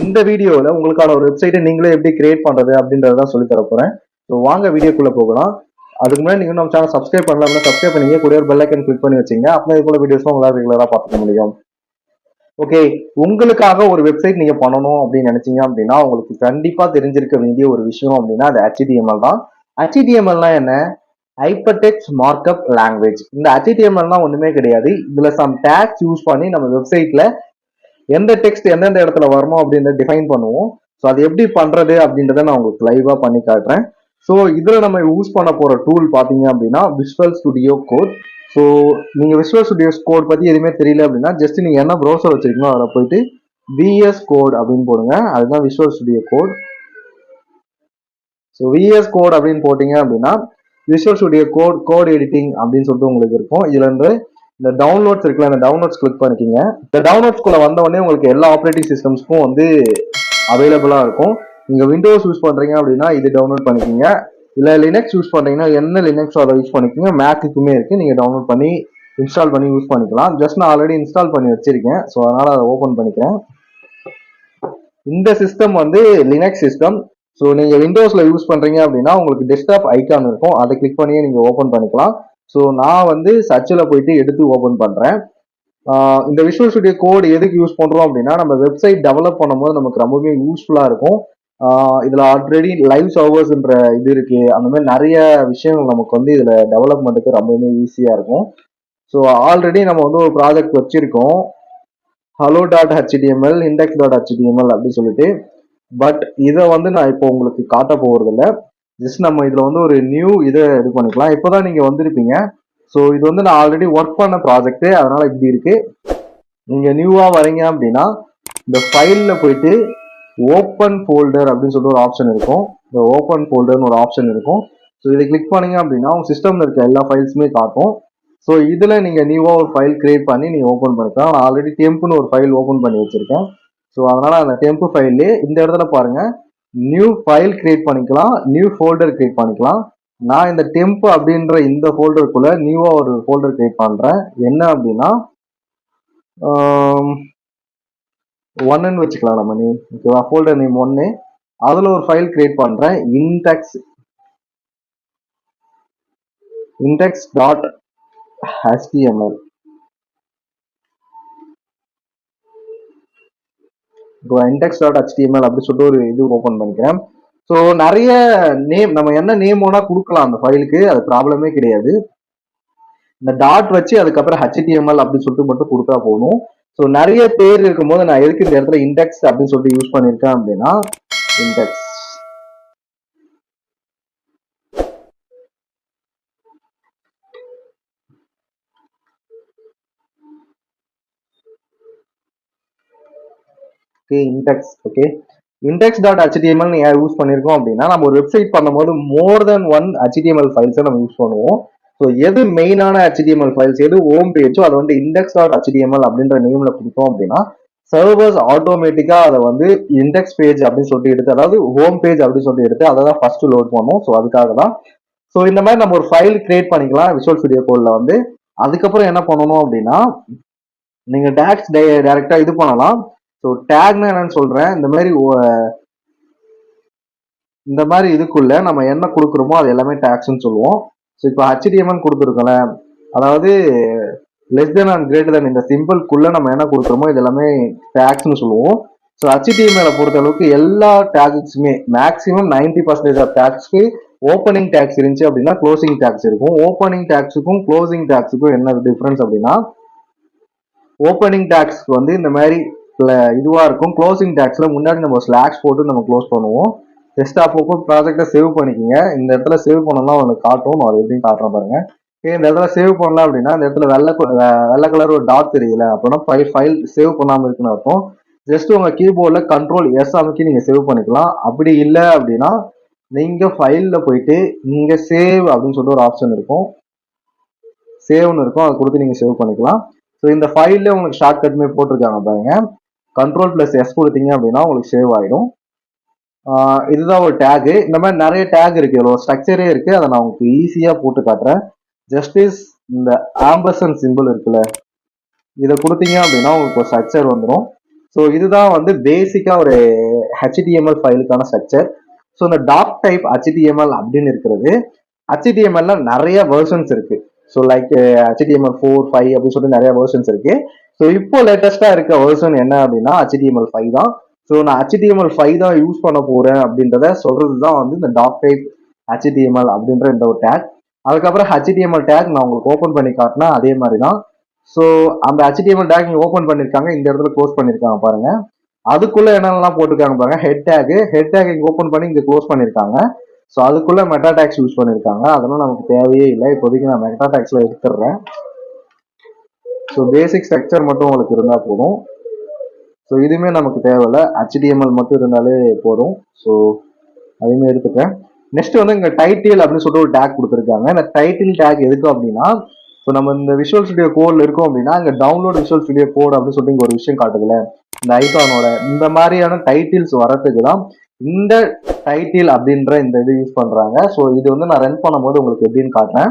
இந்த வீடியோவில் உங்களுக்கான ஒரு வெப்சைட்டை நீங்களே எப்படி கிரியேட் பண்றது அப்படின்றத சொல்லி தர போறேன். ஸோ வாங்க வீடியோக்குள்ள போகலாம். அதுக்கு முன்னாடி நீங்கள் நம்ம சேனல் சப்ஸ்கிரைப் பண்ணலாம் சப்ஸ்கிரைப் பண்ணீங்க கூட ஒரு பெல் ஐக்கன் கிளிக் பண்ணி வச்சிங்க அப்போ இது போல வீடியோஸ் உங்களால் ரெகுலராக பார்த்துக்க முடியும். ஓகே உங்களுக்காக ஒரு வெப்சைட் நீங்க பண்ணணும் அப்படின்னு நினைச்சீங்க அப்படின்னா உங்களுக்கு கண்டிப்பா தெரிஞ்சிருக்க வேண்டிய ஒரு விஷயம் அப்படின்னா அது ஹெச்டிஎம்எல் தான். ஹெச்டிஎம்எல்னா என்ன? ஹைப்பர்டெக்ஸ் மார்க்அப் லாங்குவேஜ் இந்த HTMLனா ஒண்ணுமே கிடையாது. இதுல சம் டேக்ஸ் யூஸ் பண்ணி நம்ம வெப்சைட்ல எந்த டெக்ஸ்ட் எந்தெந்த இடத்துல வரணும் அப்படின்றத டிஃபைன் பண்ணுவோம். ஸோ அது எப்படி பண்றது அப்படின்றத நான் உங்களுக்கு லைவா பண்ணி காட்டுறேன். ஸோ இதில் நம்ம யூஸ் பண்ண போகிற டூல் பார்த்தீங்க அப்படின்னா விஷுவல் ஸ்டுடியோ கோட் ஸோ நீங்கள் விஷுவல் ஸ்டுடியோஸ் கோட் பற்றி எதுவுமே தெரியல அப்படின்னா ஜஸ்ட் நீங்கள் என்ன ப்ரௌசர் வச்சிருக்கீங்களோ அதில் போயிட்டு விஎஸ் கோட் அப்படின்னு போடுங்க. அதுதான் visual studio code so VS code அப்படின்னு போட்டிங்க அப்படின்னா visual studio code code editing அப்படின்னு சொல்லிட்டு உங்களுக்கு இருக்கும். இதுலேருந்து இந்த டவுன்லோட்ஸ் இருக்குல்ல அந்த டவுன்லோட்ஸ் கிளிக் பண்ணிக்கிங்க. இந்த டவுன்லோட்ஸ்குள்ள வந்த உடனே உங்களுக்கு எல்லா ஆப்ரேட்டிங் சிஸ்டம்ஸ்க்கும் வந்து அவைலபிளா இருக்கும். நீங்க விண்டோஸ் யூஸ் பண்றீங்க அப்படின்னா இது டவுன்லோட் பண்ணிக்கிங்க. இல்ல லினக்ஸ் யூஸ் பண்றீங்கன்னா என்ன லினக்ஸ் அதை யூஸ் பண்ணிக்கிங்க? மேக்குக்குமே இருக்கு. நீங்க டவுன்லோட் பண்ணி இன்ஸ்டால் பண்ணி யூஸ் பண்ணிக்கலாம். ஜஸ்ட் நான் ஆல்ரெடி இன்ஸ்டால் பண்ணி வச்சிருக்கேன். ஸோ அதனால அதை ஓப்பன் பண்ணிக்கிறேன். இந்த சிஸ்டம் வந்து லினக்ஸ் சிஸ்டம் ஸோ நீங்க விண்டோஸ்ல யூஸ் பண்றீங்க அப்படின்னா உங்களுக்கு டெஸ்க்டாப் ஐகான் இருக்கும். அதை கிளிக் பண்ணியே நீங்க ஓப்பன் பண்ணிக்கலாம். ஸோ நான் வந்து சர்ச்சில் போயிட்டு எடுத்து ஓப்பன் பண்ணுறேன் இந்த விஷுவல் ஸ்டுடியோ கோட் எதுக்கு யூஸ் பண்ணுறோம் அப்படின்னா நம்ம வெப்சைட் டெவலப் பண்ணும்போது நமக்கு ரொம்பவே யூஸ்ஃபுல்லாக இருக்கும். இதில் ஆல்ரெடி லைவ் சர்வர்ஸ்ன்ற இது இருக்கு. அந்த மாதிரி நிறைய விஷயங்கள் நமக்கு வந்து இதில் டெவலப்மெண்ட்டுக்கு ரொம்பவே ஈஸியாக இருக்கும். ஸோ ஆல்ரெடி நம்ம வந்து ஒரு ப்ராஜெக்ட் வச்சுருக்கோம். Hello dot HTML index dot HTML அப்படின்னு சொல்லிட்டு. பட் இதை வந்து நான் இப்போ உங்களுக்கு காட்ட போகிறதில்ல ஜஸ்ட் நம்ம இதுல வந்து ஒரு நியூ இதை இது பண்ணிக்கலாம். இப்போதான் நீங்க வந்திருப்பீங்க. ஸோ இது வந்து நான் ஆல்ரெடி ஒர்க் பண்ண ப்ராஜெக்ட் அதனால இப்படி இருக்கு. நீங்க நியூவா வரீங்க அப்படின்னா இந்த ஃபைல்ல போயிட்டு ஓப்பன் ஃபோல்டர் அப்படின்னு சொல்லிட்டு ஒரு ஆப்ஷன் இருக்கும். இந்த ஓப்பன் ஃபோல்டர்னு ஒரு ஆப்ஷன் இருக்கும். ஸோ இதை கிளிக் பண்ணீங்க அப்படின்னா உங்க சிஸ்டம்ல இருக்க எல்லா ஃபைல்ஸுமே காட்டும். ஸோ இதுல நீங்க நியூவா ஒரு ஃபைல் கிரியேட் பண்ணி நீங்க ஓப்பன் பண்ணிக்கலாம். நான் ஆல்ரெடி டெம்ப்னு ஒரு ஃபைல் ஓப்பன் பண்ணி வச்சிருக்கேன். ஸோ அதனால அந்த டெம்ப் ஃபைல்லே இந்த இடத்துல பாருங்க. நியூ ஃபைல் கிரியேட் பண்ணிக்கலாம் நியூ ஃபோல்டர் கிரியேட் பண்ணிக்கலாம். நான் இந்த டெம்ப் அப்படின்ற இந்த ஃபோல்டருக்குள்ள நியூவா ஒரு ஃபோல்டர் கிரியேட் பண்ணுறேன் என்ன அப்படின்னா ஒன்னு வச்சுக்கலாம் நம்ம நேம் ஓகேவா ஃபோல்டர் நேம் ஒன்னு அதுல ஒரு ஃபைல் கிரியேட் பண்றேன். இன்டெக்ஸ் இன்டெக்ஸ் டாட் ஹெச்டிஎம்எல் இப்போ இண்டெக்ஸ் டாட் ஹெச்டிஎம்எல் அப்படி சொல்லிட்டு ஒரு இது ஓப்பன் பண்ணிக்கிறேன். ஸோ நிறைய நேம் நம்ம என்ன நேம் வேணா கொடுக்கலாம் அந்த ஃபைலுக்கு அது ப்ராப்ளமே கிடையாது. இந்த டாட் வச்சு அதுக்கப்புறம் ஹெச்டிஎம்எல் அப்படின்னு சொல்லிட்டு மட்டும் கொடுத்தா போதும். ஸோ நிறைய பேர் இருக்கும்போது நான் எதுக்கு இந்த இடத்துல இண்டெக்ஸ் அப்படின்னு சொல்லிட்டு யூஸ் பண்ணியிருக்கேன் அப்படின்னா index okay index okay index dot HTML நீங்க யூஸ் பண்ணியிருக்கோம் அப்படின்னா நம்ம ஒரு வெப்சைட் பண்ணும்போது மோர் தென் ஒன் ஹெச்டிஎம்எல் ஃபைல்ஸை நம்ம யூஸ் பண்ணுவோம். ஸோ எது மெயினான ஹெச்டிஎம்எல் ஃபைல்ஸ் எது ஹோம் பேஜோ அதை வந்து இண்டெக்ஸ் டாட் ஹெச்டிஎம்எல் அப்படின்ற நேமில் கொடுத்தோம் அப்படின்னா சர்வர்ஸ் ஆட்டோமேட்டிக்காக அதை வந்து இண்டெக்ஸ் பேஜ் அப்படின்னு சொல்லிட்டு எடுத்து அதாவது ஹோம் பேஜ் அப்படின்னு சொல்லிட்டு எடுத்து அதை தான் ஃபர்ஸ்ட் லோட் பண்ணுவோம். ஸோ அதுக்காக தான். ஸோ இந்த மாதிரி நம்ம ஒரு ஃபைல் கிரியேட் பண்ணிக்கலாம் விஷுவல் ஸ்டுடியோ கோட்ல வந்து. அதுக்கப்புறம் என்ன பண்ணணும் அப்படின்னா நீங்கள் டேக்ஸ் டைரக்டா இது பண்ணலாம். ஸோ டேக்னா என்னன்னு சொல்கிறேன் இந்த மாதிரி இந்த மாதிரி இதுக்குள்ள நம்ம என்ன கொடுக்குறோமோ அது எல்லாமே டேக்ஸ்ன்னு சொல்லுவோம். ஸோ இப்போ ஹெச்டிஎம்என் கொடுத்துருக்கோம்ல. அதாவது less than and greater than இந்த சிம்பிள்குள்ளே நம்ம என்ன கொடுக்குறோமோ இது எல்லாமே டேக்ஸ்னு சொல்லுவோம். ஸோ ஹெச்டிஎம்எல் பொறுத்த அளவுக்கு எல்லா டேக்ஸுமே மேக்ஸிமம் நைன்டி பர்சன்டேஜ் ஆஃப் டேக்ஸ்க்கு ஓப்பனிங் டேக்ஸ் இருந்துச்சு அப்படின்னா க்ளோசிங் டேக்ஸ் இருக்கும். ஓப்பனிங் டேக்ஸுக்கும் க்ளோசிங் டேக்ஸுக்கும் என்ன டிஃப்ரென்ஸ் அப்படின்னா ஓப்பனிங் டேக்ஸ்க்கு வந்து இந்த மாதிரி இதுவாக இருக்கும். க்ளோசிங் டேக்ஸில் முன்னாடி நம்ம ஸ்லாக்ஸ் போட்டு நம்ம க்ளோஸ் பண்ணுவோம். டெஸ்க்டாப்போ ப்ராஜெக்டை சேவ் பண்ணிக்கோங்க. இந்த இடத்துல சேவ் பண்ணலாம் உங்களுக்கு காட்டும். நான் எப்படின்னு காட்டுறேன் பாருங்க. இந்த இடத்துல சேவ் பண்ணலாம் அப்படின்னா இந்த இடத்துல வெள்ளை வெ- வெள்ளை கலர் ஒரு டாட் தெரியல அப்படின்னா ஃபைல் ஃபைல் சேவ் பண்ணாமல் இருக்குன்னு அர்த்தம். ஜஸ்ட் உங்கள் கீபோர்டில் கண்ட்ரோல் எஸ் அமைக்கி நீங்கள் சேவ் பண்ணிக்கலாம். அப்படி இல்லை அப்படின்னா நீங்கள் ஃபைலில் போயிட்டு இங்கே சேவ் அப்படின்னு சொல்லிட்டு ஒரு ஆப்ஷன் இருக்கும். சேவ்னு இருக்கும். அதை கொடுத்து நீங்கள் சேவ் பண்ணிக்கலாம். ஸோ இந்த ஃபைலில் உங்களுக்கு ஷார்ட்கட்டுமே போட்டிருக்காங்க பாருங்க. கண்ட்ரோல் பிளஸ் எஸ் கொடுத்தீங்க அப்படின்னா உங்களுக்கு சேவ் ஆகிடும் இதுதான் ஒரு டேகு இந்த மாதிரி நிறைய டேக் இருக்குது இவ்வளோ ஸ்ட்ரக்சரே இருக்குது அதை நான் உங்களுக்கு ஈஸியாக போட்டு காட்டுறேன். ஜஸ்டிஸ் இந்த ஆம்பர்சன் சிம்பிள் இருக்குல்ல இதை கொடுத்தீங்க அப்படின்னா உங்களுக்கு ஒரு ஸ்ட்ரக்சர் வந்துடும் ஸோ இதுதான் வந்து பேசிக்காக ஒரு ஹெச்டிஎம்எல் ஃபைலுக்கான ஸ்ட்ரக்சர் ஸோ இந்த டாக் டைப் ஹெச்டிஎம்எல் அப்படின்னு இருக்கிறது. ஹெச்டிஎம்எல்ல நிறைய வெர்ஷன்ஸ் இருக்குது so like HTML four five அப்படின்னு சொல்லிட்டு நிறைய வெர்ஷன்ஸ் இருக்குது ஸோ இப்போ லேட்டஸ்டா இருக்க வெர்ஷன் என்ன அப்படின்னா ஹெச்டிஎம்எல் ஃபைவ் தான். ஸோ நான் ஹெச்டிஎம்எல் ஃபைவ் தான் யூஸ் பண்ண போறேன் அப்படின்றத சொல்றது தான் வந்து இந்த டாக் டைப் ஹெச்டிஎம்எல் அப்படின்ற இந்த ஒரு டேக் அதுக்கப்புறம் ஹெச்டிஎம்எல் டேக் நான் உங்களுக்கு ஓப்பன் பண்ணி காட்டினா அதே மாதிரி தான் ஸோ அந்த ஹெச்டிஎம்எல் டேக் நீங்கள் ஓப்பன் பண்ணியிருக்காங்க இந்த இடத்துல க்ளோஸ் பண்ணியிருக்காங்க பாருங்க. அதுக்குள்ள என்னென்னலாம் போட்டிருக்காங்க பாருங்க. ஹெட் டேக் ஹெட் டேக் இங்கே ஓப்பன் பண்ணி இங்கே க்ளோஸ் பண்ணியிருக்காங்க ஸோ அதுக்குள்ள மெட்டா டேக்ஸ் யூஸ் பண்ணியிருக்காங்க அதெல்லாம் நமக்கு தேவையே இல்லை. இப்போதைக்கு நான் மெட்டா டேக்ஸில் எடுத்துடுறேன். ஸோ பேசிக் ஸ்ட்ரக்சர் மட்டும் உங்களுக்கு இருந்தால் போதும். ஸோ இதுவுமே நமக்கு தேவையில்ல. ஹெச்டிஎம்எல் மட்டும் இருந்தாலே போதும். ஸோ அதையுமே எடுத்துட்டேன். நெக்ஸ்ட் வந்து இங்கே டைட்டில் அப்படின்னு சொல்லிட்டு ஒரு டேக் கொடுத்துருக்காங்க. இந்த டைட்டில் டேக் எதுக்கு அப்படின்னா ஸோ நம்ம இந்த விஷுவல் ஸ்டுடியோ கோடில் இருக்கோம் அப்படின்னா இங்கே டவுன்லோட் விஷுவல் ஸ்டுடியோ கோட் அப்படின்னு சொல்லிட்டு ஒரு விஷயம் காட்டுதுல. இந்த ஐகானோட இந்த மாதிரியான டைட்டில்ஸ் வரத்துக்கு தான் இந்த டைட்டில் அப்படின்ற இந்த இது யூஸ் பண்ணுறாங்க ஸோ இது வந்து நான் ரன் பண்ணும்போது உங்களுக்கு எப்படின்னு காட்டுறேன்.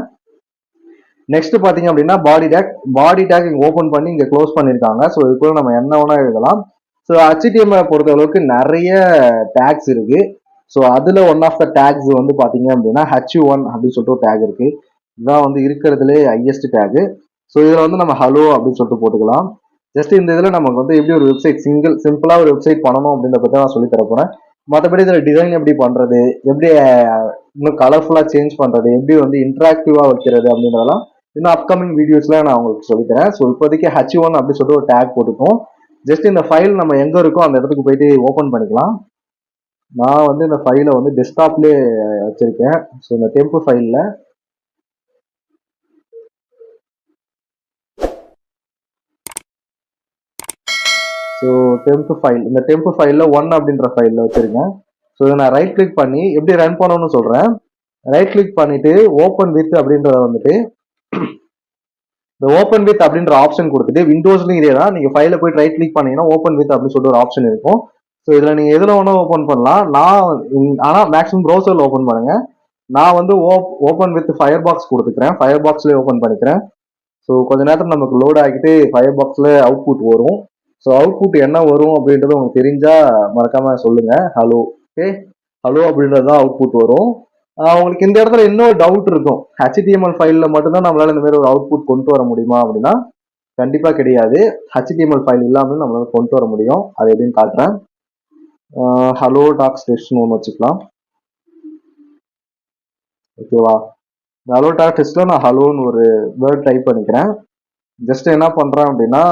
நெக்ஸ்ட் பாத்தீங்க அப்படின்னா பாடி டேக் பாடி டேக் இங்க ஓபன் பண்ணி இங்க க்ளோஸ் பண்ணிருக்காங்க. ஸோ இதுக்குள்ள நம்ம என்ன வேணா எழுதலாம். ஸோ ஹெச்டிஎம்ஐ பொறுத்த அளவுக்கு நிறைய டேக்ஸ் இருக்கு. ஸோ அதுல ஒன் ஆஃப் த டேக்ஸ் வந்து பாத்தீங்க அப்படின்னா ஹச் ஒன் அப்படின்னு சொல்லிட்டு ஒரு டேக் இருக்கு. இதுதான் வந்து இருக்கிறதுலே ஹையஸ்ட் டேக் ஸோ இதுல வந்து நம்ம ஹலோ அப்படின்னு சொல்லிட்டு போட்டுக்கலாம். ஜஸ்ட் இந்த இதுல நமக்கு வந்து எப்படி ஒரு வெப்சைட் சிங்கிள் சிம்பிளா ஒரு வெப்சைட் பண்ணணும் அப்படின்றத பத்தி நான் சொல்லி போறேன். மற்றபடி இதுல டிசைன் எப்படி பண்றது எப்படி இன்னும் கலர்ஃபுல்லா சேஞ்ச் பண்றது எப்படி வந்து இன்டராக்டிவா வைக்கிறது அப்படின்றதெல்லாம் இன்னும் அப்கமிங் வீடியோஸ்ல நான் உங்களுக்கு சொல்லித்தரேன். ஸோ இப்போதைக்கு ஹச் ஒன் அப்படின்னு சொல்லிட்டு ஒரு டேக் போட்டுக்கும். ஜஸ்ட் இந்த ஃபைல் நம்ம எங்கே இருக்கோ அந்த இடத்துக்கு போயிட்டு ஓப்பன் பண்ணிக்கலாம். நான் வந்து இந்த ஃபைலை வந்து டெஸ்க்டாப்லேயே வச்சுருக்கேன். ஸோ இந்த டெம்பு ஃபைலில் ஸோ டெம்ப் ஃபைல் இந்த டெம்ப் ஃபைலில் ஒன் அப்படின்ற ஃபைலில் வச்சுருக்கேன். ஸோ இதை நான் ரைட் கிளிக் பண்ணி எப்படி ரன் பண்ணணும்னு சொல்கிறேன் ரைட் கிளிக் பண்ணிவிட்டு ஓப்பன் வித் அப்படின்றத வந்துட்டு இந்த ஓப்பன் வித் அப்படின்ற ஆப்ஷன் கொடுத்துட்டு விண்டோஸ்லையும் இதே தான் நீங்கள் ஃபைல போய் ரைட் கிளிக் பண்ணீங்கன்னா ஓப்பன் வித் அப்படின்னு சொல்லிட்டு ஒரு ஆப்ஷன் இருக்கும். ஸோ இதில் நீங்கள் எதில் வேணா ஓப்பன் பண்ணலாம். நான் ஆனால் மேக்ஸிமம் ப்ரௌசரில் ஓப்பன் பண்ணுங்க. நான் வந்து ஓப்பன் வித் ஃபயர் பாக்ஸ் கொடுத்துக்கிறேன். ஃபயர் பாக்ஸ்லேயே ஓப்பன் பண்ணிக்கிறேன். ஸோ கொஞ்ச நேரத்தில் நமக்கு லோட் ஆகிட்டு ஃபயர் பாக்ஸில் அவுட்புட் வரும். ஸோ அவுட்புட் என்ன வரும் அப்படின்றது உங்களுக்கு தெரிஞ்சா மறக்காம சொல்லுங்க. ஹலோ ஓகே ஹலோ அப்படின்றது தான் அவுட்புட் வரும். உங்களுக்கு இந்த இடத்துல இன்னொரு டவுட் இருக்கும். ஹெச்டிஎம்எல் ஃபைலில் மட்டும்தான் நம்மளால இந்த மாதிரி ஒரு அவுட்புட் கொண்டு வர முடியுமா அப்படின்னா கண்டிப்பாக கிடையாது. ஹெச்டிஎம்எல் ஃபைல் இல்லாமல் நம்மளால கொண்டு வர முடியும். அது எப்படின்னு காட்டுறேன். ஹலோ டாக்ஸ் டெஸ்ட்னு ஒன்று வச்சுக்கலாம். ஓகேவா இந்த ஹலோ டாக் டெஸ்ட்டில் நான் ஹலோன்னு ஒரு வேர்ட் டைப் பண்ணிக்கிறேன். ஜஸ்ட் என்ன பண்ணுறேன் அப்படின்னா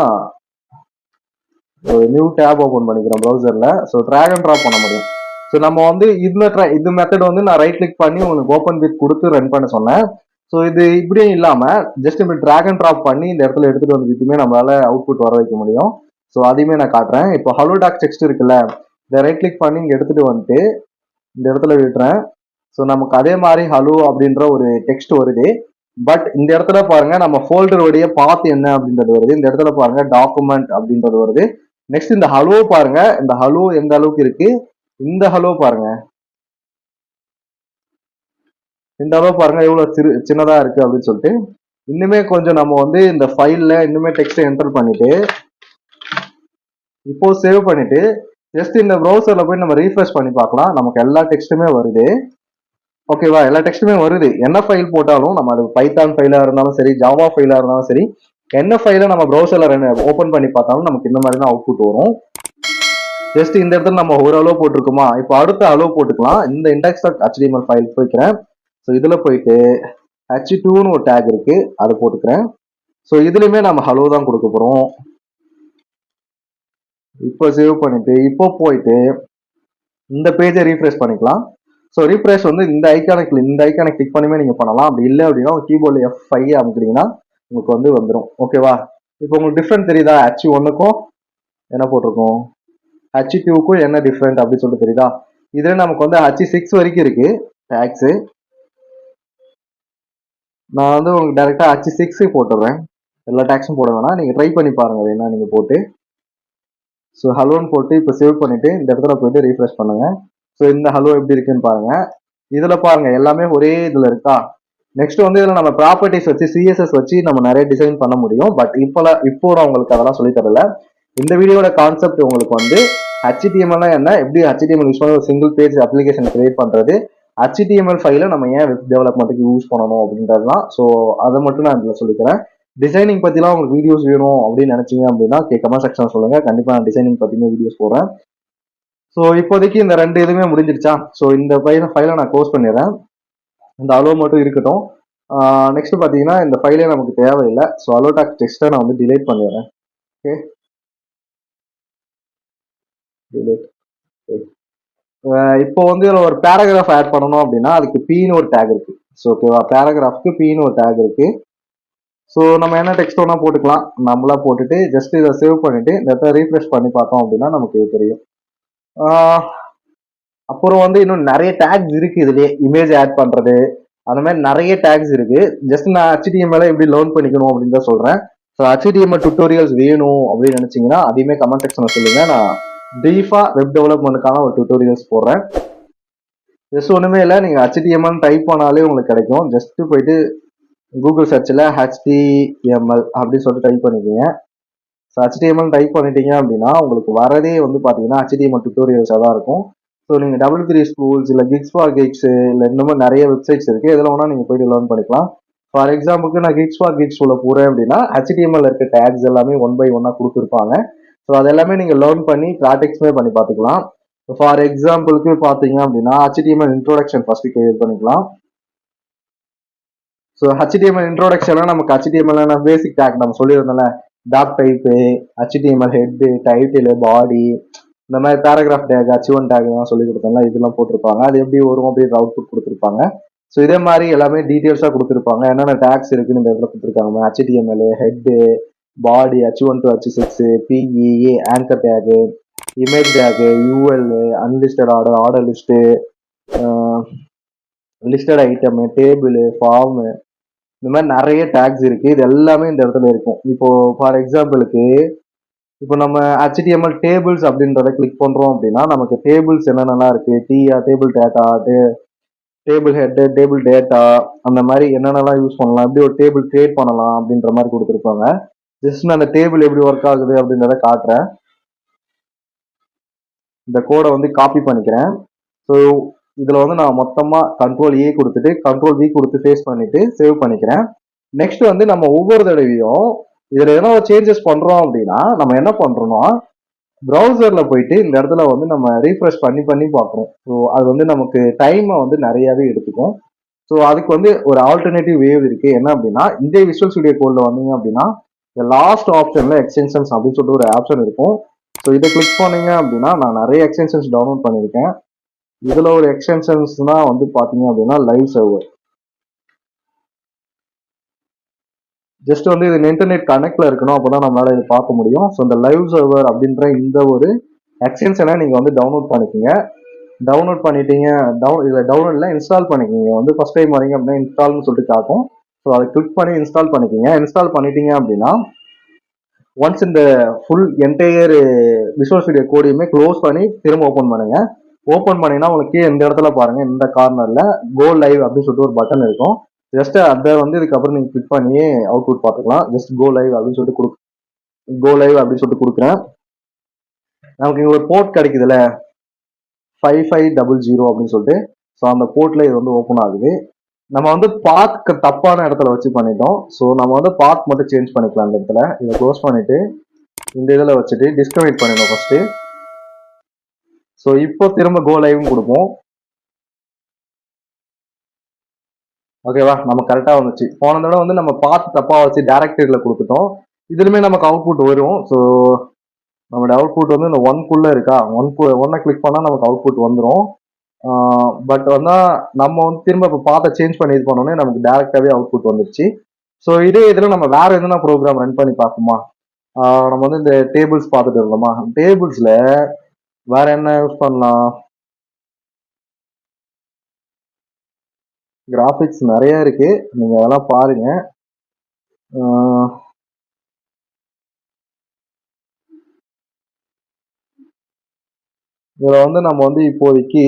ஒரு நியூ டேப் ஓப்பன் பண்ணிக்கிறேன் ப்ரௌசரில் ஸோ ட்ராக் அண்ட் ட்ராப் பண்ண முடியும். ஸோ நம்ம வந்து இந்த try- இந்த மெத்தட் வந்து நான் ரைட் கிளிக் பண்ணி உங்களுக்கு ஓப்பன் வித் கொடுத்து ரன் பண்ண சொன்னேன். ஸோ இது இப்படியும் இல்லாமல் ஜஸ்ட் இப்படி ட்ராக் அண்ட் ட்ராப் பண்ணி இந்த இடத்துல எடுத்துட்டு வந்துட்டுமே நம்மளால அவுட்புட் வர வைக்க முடியும். ஸோ அதையுமே நான் காட்டுறேன். இப்போ ஹலோ டாக் டெக்ஸ்ட் இருக்குல்ல இதை ரைட் கிளிக் பண்ணி இங்கே எடுத்துட்டு வந்துட்டு இந்த இடத்துல விட்டுறேன். ஸோ நமக்கு அதே மாதிரி ஹலோ அப்படின்ற ஒரு டெக்ஸ்ட் வருது. பட் இந்த இடத்துல பாருங்க நம்ம ஃபோல்டருடைய பாத் என்ன அப்படின்றது வருது. இந்த இடத்துல பாருங்க டாக்குமெண்ட் அப்படின்றது வருது. நெக்ஸ்ட் இந்த ஹலோ பாருங்க இந்த ஹலோ எந்த அளவுக்கு இருக்கு? இந்த ஹலோ பாருங்க. இந்த ஹலோ பாருங்க எவ்வளவு சிறு சின்னதா இருக்கு அப்படின்னு சொல்லிட்டு இன்னுமே கொஞ்சம் நம்ம வந்து இந்த ஃபைல்ல இன்னுமே டெக்ஸ்ட் என்டர் பண்ணிட்டு இப்போ சேவ் பண்ணிட்டு ஜஸ்ட் இந்த ப்ரௌசர்ல போய் நம்ம ரீஃப்ரெஷ் பண்ணி பார்க்கலாம். நமக்கு எல்லா டெக்ஸ்ட்டுமே வருது. ஓகேவா எல்லா டெக்ஸ்ட்டுமே வருது. என்ன ஃபைல் போட்டாலும் நம்ம அது பைத்தான் ஃபைலா இருந்தாலும் சரி ஜாவா ஃபைலா இருந்தாலும் சரி என்ன ஃபைலை நம்ம ப்ரௌசர்ல ஓபன் பண்ணி பார்த்தாலும் நமக்கு இந்த மாதிரி தான் அவுட்புட் வரும். ஜஸ்ட் இந்த இடத்துல நம்ம ஒரு அளவு போட்டிருக்கோமா? இப்போ அடுத்த அளவு போட்டுக்கலாம். இந்த இண்டெக்ஸ் டாட் HTML ஃபைல் போய்க்கிறேன். ஸோ இதில் போயிட்டு ஹெச் டூன்னு ஒரு டேக் இருக்கு. அதை போட்டுக்கிறேன். ஸோ இதுலையுமே நம்ம ஹலோ தான் கொடுக்க போகிறோம் இப்போ சேவ் பண்ணிட்டு இப்போ போயிட்டு இந்த பேஜை ரீஃப்ரெஷ் பண்ணிக்கலாம். ஸோ ரீஃப்ரெஷ் வந்து இந்த ஐக்கானை இந்த ஐக்கானை கிளிக் பண்ணியுமே நீங்கள் பண்ணலாம். அப்படி இல்லை அப்படின்னா கீபோர்டில் எஃப் ஃபைவ் அமைக்கிறீங்கன்னா உங்களுக்கு வந்து வந்துடும் ஓகேவா இப்போ உங்களுக்கு டிஃப்ரெண்ட் தெரியுதா? ஹெச் ஒன்றுக்கும் என்ன போட்டிருக்கோம்? ஹச் டூக்கும் என்ன டிஃப்ரெண்ட் அப்படின்னு சொல்லிட்டு தெரியுதா? இதுல நமக்கு வந்து ஹச் சிக்ஸ் வரைக்கும் இருக்கு. டேக்ஸ் நான் வந்து உங்களுக்கு டேரெக்டாக ஹச் சிக்ஸ் போட்டுடுறேன் எல்லா டேக்ஸும் போட வேணாம். நீங்க ட்ரை பண்ணி பாருங்க வேணா நீங்க போட்டு. ஸோ ஹலோன்னு போட்டு இப்போ சேவ் பண்ணிட்டு இந்த இடத்துல போயிட்டு ரீஃப்ரெஷ் பண்ணுங்க. ஸோ இந்த ஹலோ எப்படி இருக்குன்னு பாருங்க. இதுல பாருங்க எல்லாமே ஒரே இதுல இருக்கா? நெக்ஸ்ட் வந்து இதுல நம்ம ப்ராப்பர்ட்டிஸ் வச்சு சிஎஸ்எஸ் வச்சு நம்ம நிறைய டிசைன் பண்ண முடியும். பட் இப்போ இப்போ நான் உங்களுக்கு அதெல்லாம் சொல்லித்தரல இந்த வீடியோட கான்செப்ட் உங்களுக்கு வந்து HTML என்ன? எப்படி HTML யூஸ் பண்ணி ஒரு சிங்கிள் பேஜ் அப்ளிகேஷன் கிரியேட் பண்றது. ஹெச்டிஎம்எல் ஃபைலை நம்ம ஏன் வெப் டெவலப்மெண்ட்டுக்கு யூஸ் பண்ணணும் அப்படின்றதுலாம் ஸோ அதை மட்டும் நான் இதில் சொல்லிக்கிறேன். டிசைனிங் பற்றிலாம் உங்களுக்கு வீடியோஸ் வேணும் அப்படின்னு நினைச்சீங்க அப்படின்னா கமெண்ட் செக்ஷன் சொல்லுங்க. கண்டிப்பாக நான் டிசைனிங் பற்றியுமே வீடியோஸ் போடுறேன். ஸோ இப்போதைக்கு இந்த ரெண்டு இதுவுமே முடிஞ்சிருச்சா ஸோ இந்த ஃபைலை ஃபைலை நான் க்ளோஸ் பண்ணிடுறேன். இந்த அலோ மட்டும் இருக்கட்டும். நெக்ஸ்ட் பார்த்தீங்கன்னா இந்த ஃபைலே நமக்கு தேவையில்லை. ஸோ அலோடாக் டெக்ஸ்ட்டை நான் வந்து டிலேட் பண்ணிடுறேன். ஓகே இப்போ வந்து இதுல ஒரு பேராகிராஃப் ஆட் பண்ணணும் அப்படின்னா அதுக்கு பீன்னு ஒரு டேக் இருக்கு. ஸோ ஓகேவா பேராகிராஃப்க்கு பீன்னு ஒரு டேக் இருக்கு. ஸோ நம்ம என்ன டெக்ஸ்ட் வேணா போட்டுக்கலாம். நம்மளா போட்டுட்டு ஜஸ்ட் இதை சேவ் பண்ணிட்டு இந்த இடத்த ரீஃப்ரெஷ் பண்ணி பார்த்தோம் அப்படின்னா நமக்கு இது தெரியும். அப்புறம் வந்து இன்னும் நிறைய டேக்ஸ் இருக்கு இதுலயே. இமேஜ் ஆட் பண்றது அந்த மாதிரி நிறைய டேக்ஸ் இருக்கு. ஜஸ்ட் நான் HTML எப்படி லேர்ன் பண்ணிக்கணும் அப்படின்னு தான் சொல்றேன். ஸோ ஹெச்டிஎம்எல் டுட்டோரியல்ஸ் வேணும் அப்படின்னு நினைச்சீங்கன்னா அதையுமே கமெண்ட் செக்ஷனில் சொல்லுங்க. நான் டீஃபாக வெப் டெவலப்மெண்ட்டுக்கான ஒரு டியூட்டோரியல்ஸ் போடுறேன். ஜஸ்ட் ஒன்றுமே இல்லை நீங்கள் ஹெச்டிஎம்எல் டைப் பண்ணாலே உங்களுக்கு கிடைக்கும். ஜஸ்ட்டு போயிட்டு கூகுள் சர்ச்சில் ஹெச்டிஎம்எல் அப்படின்னு சொல்லிட்டு டைப் பண்ணிக்கோங்க. ஸோ ஹெச்டிஎம்எல் டைப் பண்ணிட்டீங்க அப்படின்னா உங்களுக்கு வரதே வந்து பார்த்தீங்கன்னா ஹெச்டிஎம்எல் டியூட்டோரியல்ஸாக தான் இருக்கும். ஸோ நீங்கள் டபுள் த்ரீ ஸ்கூல்ஸ் இல்லை கிக்ஸ் ஃபார் கிக்ஸ் இல்லை இந்த மாதிரி நிறைய வெப்சைட்ஸ் இருக்குது இதில் வேணால் நீங்கள் போயிட்டு லேர்ன் பண்ணிக்கலாம். ஃபார் எக்ஸாம்பிளுக்கு நான் கிக்ஸ் ஃபார் கிக்ஸ் உள்ள போகிறேன் அப்படின்னா ஹெச்டிஎம்எல் இருக்க டேக்ஸ் எல்லாமே ஒன் பை ஒன்னாக கொடுத்துருப்பாங்க. ஸோ அது எல்லாமே நீங்கள் லேர்ன் பண்ணி ப்ராக்டிக்ஸ்மே பண்ணி பார்த்துக்கலாம். ஃபார் எக்ஸாம்பிளுக்கு பார்த்தீங்க அப்படின்னா ஹச்டிஎம்எல் இன்ட்ரோடக்ஷன் ஃபர்ஸ்ட் கிளியர் பண்ணிக்கலாம். ஸோ ஹச்டிஎம்எல் இன்ட்ரோடக்ஷன்லாம் நமக்கு ஹச்டிஎம்எல் பேசிக் டேக் நம்ம சொல்லியிருந்தோம்ல. Doc type HTML head title body இந்த மாதிரி பேராகிராஃப் டேக் அச்சீவன் டேக்லாம் சொல்லி கொடுத்தோம்ல இதெல்லாம் போட்டிருப்பாங்க. அது எப்படி வரும் அப்படின்ற அவுட்புட் கொடுத்துருப்பாங்க. ஸோ இதே மாதிரி எல்லாமே டீட்டெயில்ஸாக கொடுத்துருப்பாங்க. என்னென்ன டேக்ஸ் இருக்குன்னு இந்த இடத்துல கொடுத்துருக்காங்க. HTML head body H one two H six P E A anchor tag image tag UL unlisted order order list listed item table form இந்த மாதிரி நிறைய டேக்ஸ் இருக்கு. இது எல்லாமே இந்த இடத்துல இருக்கும். இப்போ ஃபார் எக்ஸாம்பிளுக்கு இப்போ நம்ம ஹெச்டிஎம்எல் டேபிள்ஸ் அப்படின்றத கிளிக் பண்ணுறோம் அப்படின்னா நமக்கு டேபிள்ஸ் என்னென்னலாம் இருக்குது டீயா table data table head table data அந்த மாதிரி என்னென்னலாம் யூஸ் பண்ணலாம்? எப்படி ஒரு டேபிள் க்ரியேட் பண்ணலாம் அப்படின்ற மாதிரி கொடுத்துருப்பாங்க. ஜஸ்ட் நான் அந்த டேபிள் எப்படி ஒர்க் ஆகுது அப்படின்றத காட்டுறேன். இந்த கோடை வந்து காப்பி பண்ணிக்கிறேன். ஸோ இதில் வந்து நான் மொத்தமாக கண்ட்ரோல் ஏ கொடுத்துட்டு கண்ட்ரோல் வி கொடுத்து ஃபேஸ் பண்ணிட்டு சேவ் பண்ணிக்கிறேன். நெக்ஸ்ட் வந்து நம்ம ஒவ்வொரு தடவையும் இதில் எதனா சேஞ்சஸ் பண்ணுறோம் அப்படின்னா நம்ம என்ன பண்ணுறோம்னா ப்ரௌசரில் போயிட்டு இந்த இடத்துல வந்து நம்ம ரீஃப்ரெஷ் பண்ணி பண்ணி பார்க்குறோம். ஸோ அது வந்து நமக்கு டைமை வந்து நிறையாவே எடுத்துக்கும். ஸோ அதுக்கு வந்து ஒரு ஆல்டர்னேட்டிவ் வேவ் இருக்குது என்ன அப்படின்னா இந்த விஷுவல் ஸ்டுடியோ கோடில் வந்தீங்க அப்படின்னா இந்த லாஸ்ட் ஆப்ஷன்ல எக்ஸ்டென்ஷன்ஸ் அப்படின்னு சொல்லிட்டு ஒரு ஆப்ஷன் இருக்கும். ஸோ இதை கிளிக் பண்ணீங்க அப்படின்னா நான் நிறைய எக்ஸ்டென்ஷன்ஸ் டவுன்லோட் பண்ணியிருக்கேன். இதுல ஒரு எக்ஸ்டென்ஷன்ஸ் தான் வந்து பாத்தீங்க அப்படின்னா லைவ் சர்வர் ஜஸ்ட் வந்து இது இன்டர்நெட் கனெக்ட்ல இருக்கணும் அப்பதான் நம்மளால இது பார்க்க முடியும். ஸோ இந்த லைவ் சர்வர் அப்படின்ற இந்த ஒரு எக்ஸ்டென்ஷனை நீங்க வந்து டவுன்லோட் பண்ணிக்கோங்க. டவுன்லோட் பண்ணிட்டீங்க டவுன் இதில் டவுன்லோட்ல இன்ஸ்டால் பண்ணிக்கிங்க. வந்து ஃபர்ஸ்ட் டைம் வரீங்க அப்படின்னா இன்ஸ்டால்னு சொல்லிட்டு காட்டும். ஸோ அதை கிளிக் பண்ணி இன்ஸ்டால் பண்ணிக்கிங்க. இன்ஸ்டால் பண்ணிட்டீங்க அப்படின்னா ஒன்ஸ் இந்த ஃபுல் என்டையர் விஷுவல் ஸ்டுடியோ கோடையுமே க்ளோஸ் பண்ணி திரும்ப ஓப்பன் பண்ணுங்க. ஓப்பன் பண்ணீங்கன்னா உங்களுக்கு இந்த இடத்துல பாருங்க இந்த கார்னர்ல கோ லைவ் அப்படின்னு சொல்லிட்டு ஒரு பட்டன் இருக்கும். ஜஸ்ட் அதை வந்து இதுக்கப்புறம் நீங்கள் கிளிக் பண்ணி அவுட்புட் பார்த்துக்கலாம். ஜஸ்ட் கோ லைவ் அப்படின்னு சொல்லிட்டு கொடு கோ லைவ் அப்படின்னு சொல்லிட்டு கொடுக்குறேன். நமக்கு இங்கே ஒரு போர்ட் கிடைக்குதுல்ல? ஃபைவ் ஃபைவ் டபுள் ஜீரோ அப்படின்னு சொல்லிட்டு. ஸோ அந்த போர்ட்டில் இது வந்து ஓப்பன் ஆகுது. நம்ம வந்து பாத் தப்பான இடத்துல வச்சு பண்ணிட்டோம். ஸோ நம்ம வந்து பாத் மட்டும் சேஞ்ச் பண்ணிக்கலாம் இந்த இடத்துல. இதை க்ளோஸ் பண்ணிட்டு இந்த இதில் வச்சுட்டு டிஸ்கனெக்ட் பண்ணிடணும் ஃபஸ்ட்டு ஸோ இப்போ திரும்ப கோ லைவும் கொடுப்போம். ஓகேவா நம்ம கரெக்டாக வந்துச்சு. போன தடவை வந்து நம்ம பார்த்து தப்பாக வச்சு டேரக்டரியில் கொடுத்துட்டோம். இதுலையுமே நமக்கு அவுட்புட் வரும். ஸோ நம்மளோட அவுட்புட் வந்து இந்த ஒன்குள்ளே இருக்கா? ஒன் ஒன்னை கிளிக் பண்ணால் நமக்கு அவுட்புட் வந்துடும் பட் வந்து நம்ம வந்து திரும்ப இப்போ பார்த்த சேஞ்ச் பண்ணி இது பண்ணோன்னே நமக்கு டேரெக்டாகவே அவுட்புட் வந்துருச்சு. ஸோ இதே இதில் நம்ம வேற எதுனா ப்ரோக்ராம் ரன் பண்ணி பார்க்குமா நம்ம வந்து இந்த டேபிள்ஸ் பார்த்துட்டு இருந்தோமா? டேபிள்ஸில் வேற என்ன யூஸ் பண்ணலாம்? கிராஃபிக்ஸ் நிறைய இருக்கு. நீங்கள் அதெல்லாம் பாருங்கள் இதில் வந்து நம்ம வந்து இப்போதைக்கு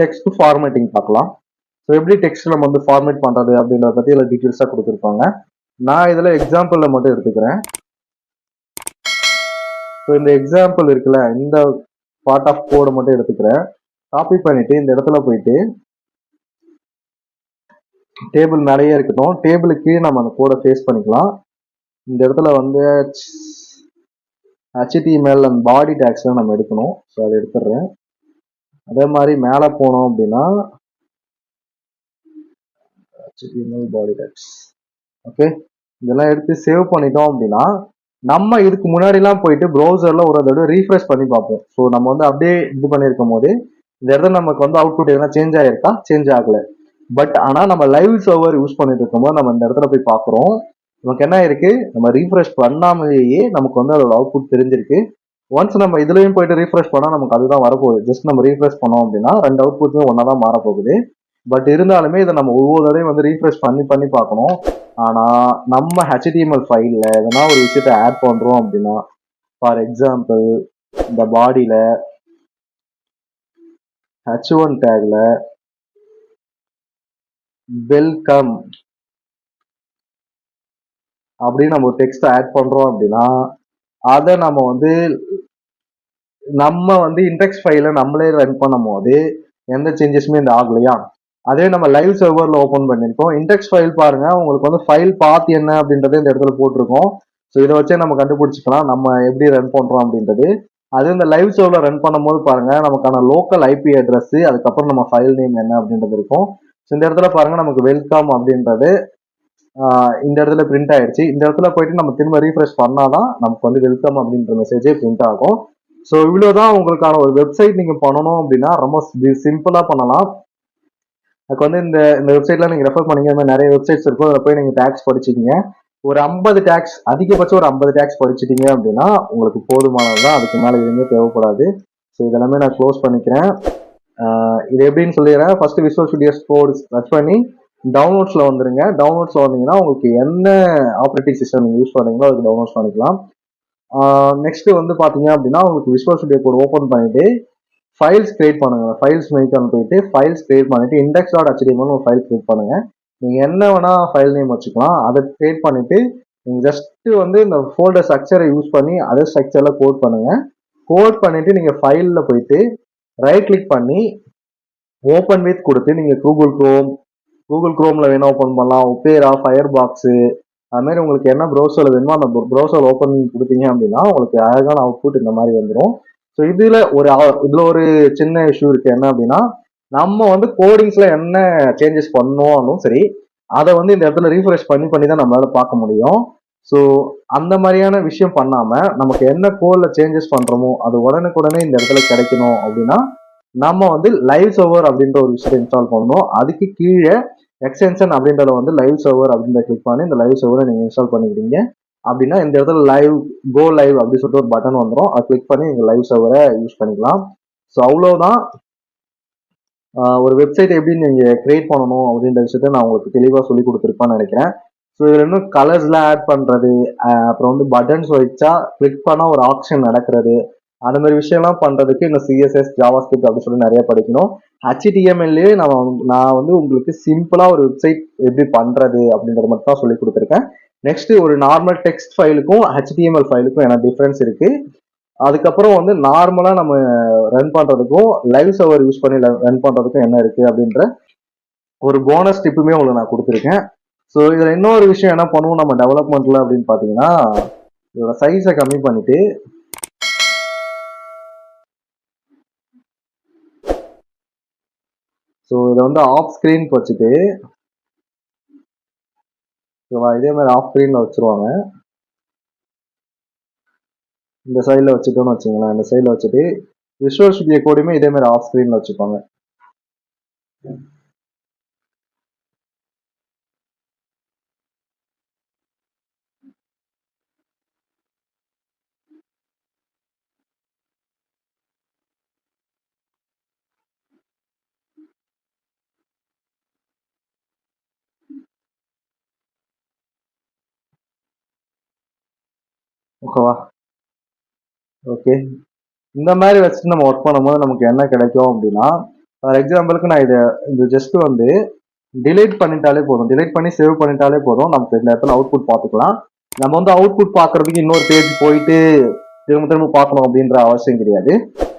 டெக்ஸ்ட் ஃபார்மேட்டிங் பார்க்கலாம். ஸோ எப்படி டெக்ஸ்ட் நம்ம வந்து ஃபார்மேட் பண்ணுறது அப்படின்றத பற்றி இதில் டீட்டெயில்ஸாக கொடுத்துருப்பாங்க. நான் இதில் எக்ஸாம்பிளில் மட்டும் எடுத்துக்கிறேன். ஸோ இந்த எக்ஸாம்பிள் இருக்குல்ல இந்த பார்ட் ஆஃப் கோடை மட்டும் எடுத்துக்கிறேன். காப்பி பண்ணிவிட்டு இந்த இடத்துல போயிட்டு டேபிள் மேலேயே இருக்கட்டும். டேபிளுக்கு நம்ம அந்த கோடை ஃபேஸ் பண்ணிக்கலாம். இந்த இடத்துல வந்து ஹெச்டிஎம்எல் அண்ட் பாடி டேக்ஸ்லாம் நம்ம எடுக்கணும். ஸோ அதை எடுத்துடுறேன். அதே மாதிரி மேலே போனோம் அப்படின்னா ஹெச்டிஎம்எல் பாடி டேக்ஸ் ஓகே இதெல்லாம் எடுத்து சேவ் பண்ணிட்டோம் அப்படின்னா நம்ம இதுக்கு முன்னாடிலாம் போயிட்டு ப்ரௌசரில் ஒரு தடவை ரீஃப்ரெஷ் பண்ணி பார்ப்போம். ஸோ நம்ம வந்து அப்படியே இது பண்ணியிருக்கும் போது இந்த இடத்துல நமக்கு வந்து அவுட்புட் எதனா சேஞ்ச் ஆகிருக்கா சேஞ்ச் ஆகலை. பட் ஆனால் நம்ம லைவ் சர்வர் யூஸ் பண்ணிட்டு இருக்கும்போது நம்ம இந்த இடத்துல போய் பார்க்குறோம். நமக்கு என்ன இருக்கு? நம்ம ரீஃப்ரெஷ் பண்ணாமலேயே நமக்கு வந்து அதோட அவுட்புட் தெரிஞ்சிருக்கு. ஒன்ஸ் நம்ம இதுலயும் போயிட்டு ரீஃப்ரெஷ் பண்ணா நமக்கு அதுதான் வரப்போகுது. ஜஸ்ட் நம்ம ரீஃப்ரெஷ் பண்ணோம் அப்படின்னா ரெண்டு அவுட்புட்மே ஒன்னா தான் மாறப்போகுது. பட் இருந்தாலுமே இதை நம்ம ஒவ்வொரு தடவையும் வந்து ரீஃப்ரெஷ் பண்ணி பண்ணி பார்க்கணும். ஆனா நம்ம ஹெச்டிஎம்எல் ஃபைல்ல எதனா ஒரு விஷயத்த ஆட் பண்றோம் அப்படின்னா ஃபார் எக்ஸாம்பிள் இந்த பாடியில ஹெச் ஒன் டேக்ல வெல்கம் அப்படின்னு நம்ம ஒரு டெக்ஸ்ட் ஆட் பண்றோம் அப்படின்னா அதை நம்ம வந்து நம்ம வந்து இன்டெக்ஸ் ஃபைல நம்மளே ரன் பண்ணும் போது எந்த சேஞ்சஸுமே இந்த ஆகலையா அதே நம்ம லைவ் சர்வரில் ஓப்பன் பண்ணியிருக்கோம். இன்டெக்ஸ் ஃபைல் பாருங்க உங்களுக்கு வந்து ஃபைல் பாத் என்ன அப்படின்றத இந்த இடத்துல போட்டிருக்கோம். ஸோ இதை வச்சே நம்ம கண்டுபிடிச்சிக்கலாம். நம்ம எப்படி ரன் பண்ணுறோம் அப்படின்றது. அது இந்த லைவ் சர்வில் ரன் பண்ணும்போது பாருங்க நமக்கான லோக்கல் ஐபி அட்ரஸ் அதுக்கப்புறம் நம்ம ஃபைல் நேம் என்ன அப்படின்றது இருக்கும். ஸோ இந்த இடத்துல பாருங்க நமக்கு வெல்கம் அப்படின்றது. இந்த இடத்துல பிரிண்ட் ஆயிடுச்சு. இந்த இடத்துல போயிட்டு நம்ம திரும்ப ரீஃப்ரெஷ் பண்ணாதான் நமக்கு வந்து வெல்கம் அப்படின்ற மெசேஜே பிரிண்ட் ஆகும். ஸோ இவ்வளோதான் உங்களுக்கான ஒரு வெப்சைட் நீங்கள் பண்ணணும் அப்படின்னா ரொம்ப சிம்பிளாக பண்ணலாம். அதுக்கு வந்து இந்த இந்த வெப்சைட்ல நீங்கள் ரெஃபர் பண்ணீங்க இந்த மாதிரி நிறைய வெப்சைட்ஸ் இருக்கும். அதில் போய் நீங்கள் டேக்ஸ் படிச்சிக்கிங்க. ஒரு ஐம்பது டேக்ஸ் அதிகபட்சம் ஒரு ஐம்பது டேக்ஸ் படிச்சிட்டீங்க அப்படின்னா உங்களுக்கு போதுமானது தான் அதுக்கு மேலே எதுவுமே தேவைப்படாது. ஸோ இதெல்லாமே நான் க்ளோஸ் பண்ணிக்கிறேன். இது எப்படின்னு சொல்லிடுறேன். First visual studio sports search பண்ணி டவுன்லோட்ஸில் வந்துருங்க. டவுன்லோட்ஸில் வந்தீங்கன்னா உங்களுக்கு என்ன ஆப்ரேட்டிங் சிஸ்டம் நீங்கள் யூஸ் பண்ணீங்களோ அதுக்கு டவுன்லோட்ஸ் பண்ணிக்கலாம். நெக்ஸ்ட்டு வந்து பார்த்தீங்க அப்படின்னா உங்களுக்கு விசுவல் ஸ்டுடியோ கோட் ஓப்பன் பண்ணிவிட்டு ஃபைல்ஸ் கிரியேட் பண்ணுங்கள் ஃபைல்ஸ் மெய்க்கான போயிட்டு ஃபைல்ஸ் கிரியேட் பண்ணிவிட்டு இண்டெக்ஸ் டாட் ஹெச்டிஎம்னு ஒரு ஃபைல் கிரியேட் பண்ணுங்கள் நீங்கள் என்ன வேணால் ஃபைல் நேம் வச்சுக்கலாம். அதை கிரியேட் பண்ணிவிட்டு நீங்கள் ஜஸ்ட்டு வந்து இந்த ஃபோல்டர் ஸ்ட்ரக்சரை யூஸ் பண்ணி அதே ஸ்ட்ரக்சரில் கோட் பண்ணுங்கள் கோட் பண்ணிவிட்டு நீங்கள் ஃபைலில் போயிட்டு ரைட் கிளிக் பண்ணி ஓப்பன் வித் கொடுத்து நீங்கள் கூகுள் க்ரோம் கூகுள் குரோமில் வேணால் ஓப்பன் பண்ணலாம். ஒப்பேரா ஃபயர் பாக்ஸு அதுமாரி உங்களுக்கு என்ன ப்ரௌசரில் வேணுமோ அந்த ப்ரௌசர் ஓப்பன் பண்ணி கொடுத்தீங்க அப்படின்னா உங்களுக்கு அழகான அவுட்புட் இந்த மாதிரி வந்துடும் ஸோ இதில் ஒரு இதில் ஒரு சின்ன இஷ்யூ இருக்குது என்ன அப்படின்னா நம்ம வந்து கோடிங்ஸில் என்ன சேஞ்சஸ் பண்ணோம்னும் சரி அதை வந்து இந்த இடத்துல ரீஃப்ரெஷ் பண்ணி பண்ணி தான் நம்மளால பார்க்க முடியும். ஸோ அந்த மாதிரியான விஷயம் பண்ணாமல் நமக்கு என்ன கோலில் சேஞ்சஸ் பண்ணுறோமோ அது உடனுக்குடனே இந்த இடத்துல கிடைக்கணும் அப்படின்னா நம்ம வந்து லைவ் சர்வர் அப்படின்ற ஒரு விஷயத்தை இன்ஸ்டால் பண்ணணும். அதுக்கு கீழே எக்ஸ்டென்ஷன் அப்படின்றத வந்து லைவ் சர்வர் அப்படின்ற கிளிக் பண்ணி இந்த லைவ் சர்வரை நீங்கள் இன்ஸ்டால் பண்ணிக்கிறீங்க அப்படின்னா இந்த இடத்துல லைவ் கோ லைவ் அப்படின்னு சொல்லிட்டு ஒரு பட்டன் வந்துடும் அதை கிளிக் பண்ணி நீங்கள் லைவ் சர்வரை யூஸ் பண்ணிக்கலாம். ஸோ அவ்வளோதான் ஒரு வெப்சைட் எப்படி நீங்கள் கிரியேட் பண்ணணும் அப்படின்ற விஷயத்த நான் உங்களுக்கு தெளிவாக சொல்லி கொடுத்துருப்பான்னு நினைக்கிறேன். ஸோ இதில் இன்னும் கலர்ஸ்லாம் ஆட் பண்ணுறது அப்புறம் வந்து பட்டன்ஸ் வச்சா கிளிக் பண்ணால் ஒரு ஆப்ஷன் நடக்கிறது. அந்த மாதிரி விஷயம்லாம் பண்றதுக்கு இந்த சிஎஸ்எஸ் ஜாவா ஸ்கிரிப்ட் அப்படின்னு சொல்லி நிறைய படிக்கணும். ஹெச்டிஎம்எல்லே நான் வந்து- நான் வந்து உங்களுக்கு சிம்பிளா ஒரு வெப்சைட் எப்படி பண்றது அப்படின்றத மட்டும் தான் சொல்லி கொடுத்துருக்கேன். நெக்ஸ்ட் ஒரு நார்மல் டெக்ஸ்ட் ஃபைலுக்கும் ஹெச்டிஎம்எல் ஃபைலுக்கும் என்ன டிஃபரன்ஸ் இருக்கு? அதுக்கப்புறம் வந்து நார்மலா நம்ம ரன் பண்றதுக்கும் லைவ் சர்வர் யூஸ் பண்ணி ரன் பண்றதுக்கும் என்ன இருக்கு அப்படின்ற ஒரு போனஸ் டிப்புமே உங்களுக்கு நான் கொடுத்துருக்கேன். ஸோ இதுல இன்னொரு விஷயம் என்ன பண்ணுவோம் நம்ம டெவலப்மெண்ட்ல அப்படின்னு பாத்தீங்கன்னா இதோட சைஸை கம்மி பண்ணிட்டு ஸோ இதை வந்து ஆஃப் ஸ்க்ரீன் வச்சுட்டு ஓகேவா இதே மாதிரி ஆஃப் ஸ்க்ரீனில் வச்சிருவாங்க. இந்த சைடில் வச்சுட்டோம்னு வச்சுங்களேன் இந்த சைடில் வச்சுட்டு விஷுவல் ஸ்டுடியோ கோடியுமே இதே மாதிரி ஆஃப் ஸ்க்ரீனில் வச்சுப்பாங்க. ஓகேவா? ஓகே இந்த மாதிரி வச்சுட்டு நம்ம ஒர்க் பண்ணும்போது நமக்கு என்ன கிடைக்கும் அப்படின்னா ஃபார் எக்ஸாம்பிளுக்கு நான் இதை இந்த ஜஸ்ட் வந்து டிலீட் பண்ணிட்டாலே போதும். டிலீட் பண்ணி சேவ் பண்ணிட்டாலே போதும். நமக்கு இந்த இடத்துல அவுட்புட் பார்த்துக்கலாம். நம்ம வந்து அவுட்புட் பார்க்கறதுக்கு இன்னொரு பேஜ் போயிட்டு திரும்ப திரும்ப பார்க்கணும் அப்படின்ற அவசியம் கிடையாது.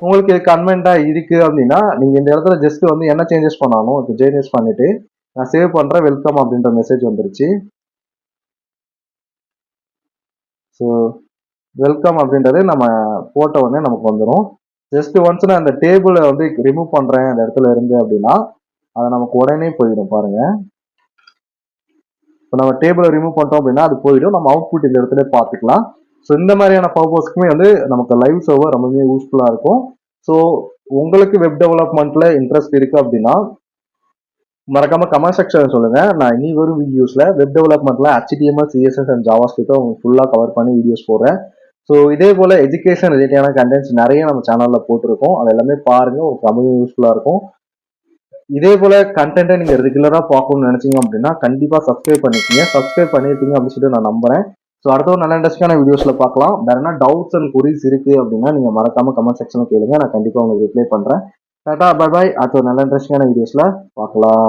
உங்களுக்கு இது கன்வென்ட்டா இருக்கு அப்படின்னா நீங்க இந்த இடத்துல ஜஸ்ட் வந்து என்ன சேஞ்சஸ் பண்ணணும் இப்போ சேஞ்சஸ் பண்ணிட்டு நான் சேவ் பண்றேன் வெல்கம் அப்படின்ற மெசேஜ் வந்துருச்சு. ஸோ வெல்கம் அப்படின்றது நம்ம போட்ட உடனே நமக்கு வந்துடும் ஜஸ்ட் ஒன்ஸ் நான் அந்த டேபிளை வந்து ரிமூவ் பண்ணுறேன் அந்த இடத்துல இருந்து அப்படின்னா அது நமக்கு உடனே போயிடும் பாருங்க. இப்போ நம்ம டேபிளை ரிமூவ் பண்ணிட்டோம் அப்படின்னா அது போயிடும். நம்ம அவுட்புட் இந்த இடத்துல பார்த்துக்கலாம். ஸோ இந்த மாதிரியான பர்பஸ்க்குமே வந்து நமக்கு லைவ் சர்வர் ரொம்பவே யூஸ்ஃபுல்லாக இருக்கும். ஸோ உங்களுக்கு வெப் டெவலப்மெண்ட்ல இன்ட்ரெஸ்ட் இருக்கு அப்படின்னா மறக்காம கமெண்ட் செக்ஷன் சொல்லுங்க. நான் இனி வரும் வீடியோஸ்ல வெப் டெவலப்மெண்ட்ல HTML CSS and JavaScript உங்களுக்கு ஃபுல்லாக கவர் பண்ணி வீடியோஸ் போடுறேன். ஸோ இதே போல எஜுகேஷன் ரிலேட்டடான கண்டென்ட்ஸ் நிறைய நம்ம சேனல்ல போட்டிருக்கோம். அது எல்லாமே பாருங்க உங்களுக்கு ரொம்ப யூஸ்ஃபுல்லா இருக்கும். இதே போல கண்டென்ட்டை நீங்க ரெகுலரா பார்க்கணும்னு நினைச்சீங்க அப்படின்னா கண்டிப்பா சப்ஸ்கிரைப் பண்ணிக்கோங்க. சப்ஸ்கிரைப் பண்ணிருப்பீங்க அப்படின்னு சொல்லிட்டு நான் நம்புறேன். ஸோ அடுத்த ஒரு நல்ல இன்ட்ரெஸ்டான வீடியோஸ்ல பார்க்கலாம். வேறு என்ன டவுட்ஸ் அண்ட் குறிஸ் இருக்கு அப்படின்னா நீங்க மறக்காம கமெண்ட் செக்ஷன்ல கேளுங்க. நான் கண்டிப்பா உங்களுக்கு ரிப்ளை பண்றேன். டாட்டா பாய் பாய் அடுத்த ஒரு நல்ல இன்ட்ரெஸ்டிங்கான வீடியோஸ்ல பார்க்கலாம்.